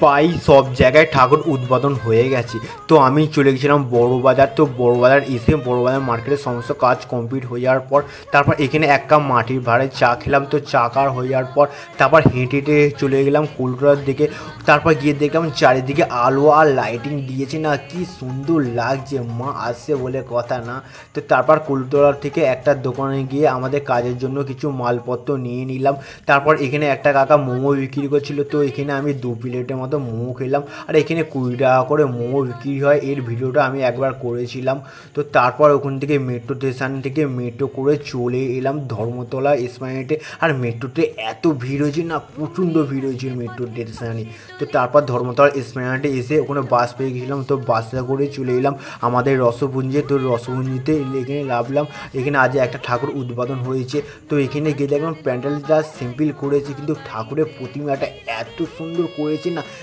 প্রায় সব জায়গায় ঠাকুর উদ্বোধন হয়ে গেছে। তো আমি চলে গেছিলাম বড় বাজার তো বড় বাজার এসে বড় বাজার মার্কেটের সমস্ত কাজ কমপ্লিট হয়ে যাওয়ার পর, তারপর এখানে এক কাপ মাটির ভাড়ে চা খেলাম। তো চা কার হয়ে যাওয়ার পর, তারপর হেঁটে হেঁটে চলে গেলাম কুলটোরার দিকে। তারপর গিয়ে দেখলাম চারিদিকে আলো আর লাইটিং দিয়েছে না, কি সুন্দর লাগছে। মা আসছে বলে কথা না। তো তারপর কুলতলার থেকে একটা দোকানে গিয়ে আমাদের কাজের জন্য কিছু মালপত্র নিয়ে নিলাম। তারপর এখানে একটা কাকা মোমো বিক্রি করছিল। তো এখানে আমি দু প্লেটের মতো মোমো খেলাম আর এখানে কুড়ি টাকা করে মোমো বিক্রি হয়। এর ভিডিওটা আমি একবার করেছিলাম। তো তারপর ওখান থেকে মেট্রো স্টেশন থেকে মেট্রো করে চলে এলাম ধর্মতলা এসপ্লানেটে আর মেট্রোতে এত ভিড় হয়েছে না, প্রচণ্ড ভিড় হয়েছিল মেট্রো স্টেশনে তো তারপর ধর্মতলা এসপ্লানেটে এসে ওখানে বাস পেয়ে গেছিলাম। তো বাসে করে চলে এলাম আমাদের রসপুঞ্জে তো রসপুঞ্জিতে এখানে নামলাম এখানে আজ একটা ঠাকুর উদ্বোধন হয়েছে। তো এখানে গিয়ে দেখলাম প্যান্ডেলটা সিম্পল করেছে। কিন্তু ঠাকুরের প্রতিমাটা এত সুন্দর করেছে না